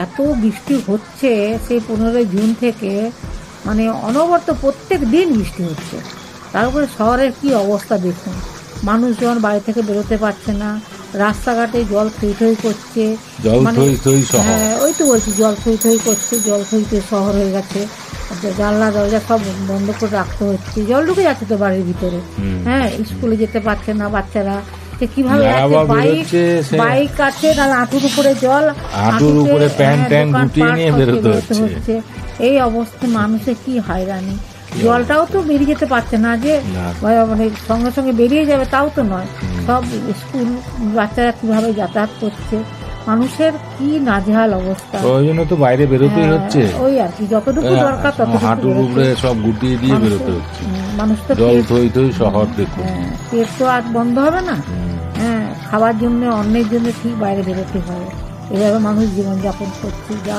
এত বৃষ্টি হচ্ছে সেই পনেরোই জুন থেকে মানে অনবরত প্রত্যেক দিন বৃষ্টি হচ্ছে। তারপরে শহরের কি অবস্থা দেখুন। মানুষজন বাড়ি থেকে বেরোতে পারছে না রাস্তাঘাটে জল থই থই করছে। মানে- হ্যাঁ ওই তো বলছি জল থই থই করছে জল থই থই শহর হয়ে গেছে। জানলা দরজা সব বন্ধ করে রাখতে হচ্ছে। জল ঢুকে যাচ্ছে তো বাড়ির ভিতরে। হ্যাঁ স্কুলে যেতে পারছে না বাচ্চারা। যে কীভাবে বাইক বাইক আছে না হাঁটুর উপরে জল হাঁটুর উপরে প্যান্ট হ্যাঁ, গুটিয়ে নিয়ে বেরোতে হচ্ছে। এই অবস্থায় মানুষের কি হয়রানি। জলটাও তো বেরিয়ে যেতে পারছে না যে মানে সঙ্গে সঙ্গে বেরিয়ে যাবে তাও তো নয়। সব স্কুল বাচ্চারা কীভাবে যাতায়াত করছে? মানুষের কি নাজেহাল অবস্থা। প্রয়োজনে তো বাইরে বেরোতেই হ্যাঁ, হচ্ছে। ওই আর কি যতটুকু দরকার ততটুকু হাঁটুর উপরে সব গুটিয়ে দিয়ে মানুষ বেরোতে তো- হচ্ছে মানুষ তো জল থই থই শহর দেখুন। হ্যাঁ, পেট তো আর বন্ধ হবে না। হ্যাঁ খাওয়ার জন্য অন্যের জন্য ঠিক বাইরে বেরোতে হয়। এভাবে মানুষ জীবনযাপন করছে যা